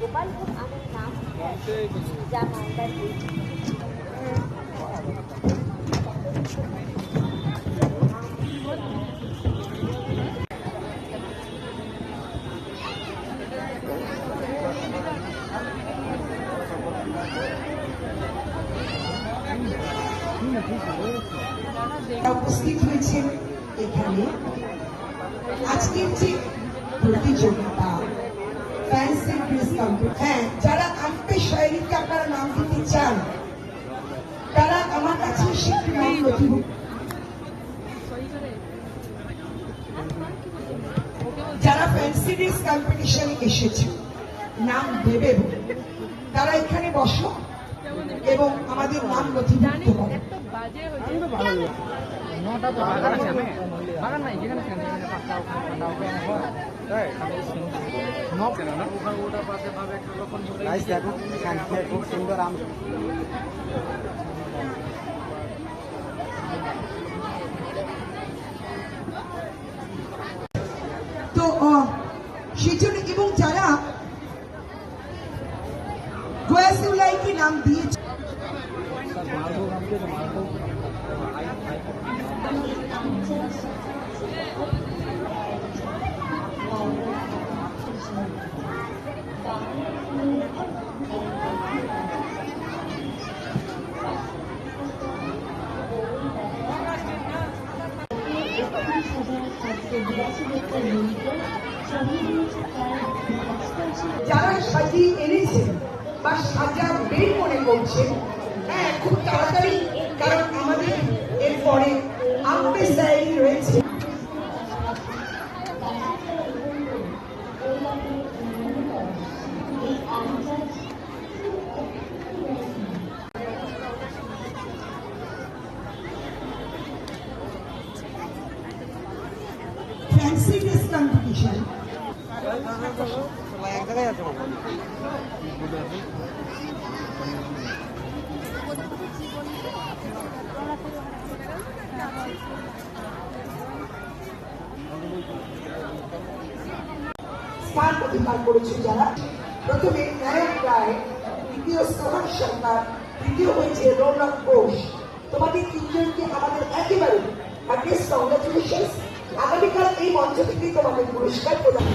গোপালপুর আমার নাম যা মালদার উপস্থিত হয়েছেন এখানে। আজকের যে যারা আম্পে শায়রিকে নাম তারা আমার কাছে যারা ফ্যান্সি ড্রেস কম্পিটিশনে এসেছে, নাম দেবে তারা এখানে বসো এবং আমাদের নাম নথিভুক্ত করো। দেখো খুব সুন্দর আম। তো সেই এবং যারা গোয়াসিউলাইকে নাম দিয়েছে। একত্রিশ হাজার যারা সাজিয়ে এনেছেন বা সাজা বের মনে করছেন হ্যাঁ খুব তাড়াতাড়ি, কারণ আমাদের এরপরে আম্পে এক জায়গায় আছে স্থান অধিকার করেছে যারা। প্রথমে নায়ক রায়, দ্বিতীয় সোহন সরকার, তৃতীয় হয়েছে রৌনক ঘোষ। তোমাদের তিনজনকে আমাদের একেবারে হার্টেস্ট কংগ্রাচুলেশন আগামীকাল এই মঞ্চ থেকে তোমাদের পুরস্কার প্রদান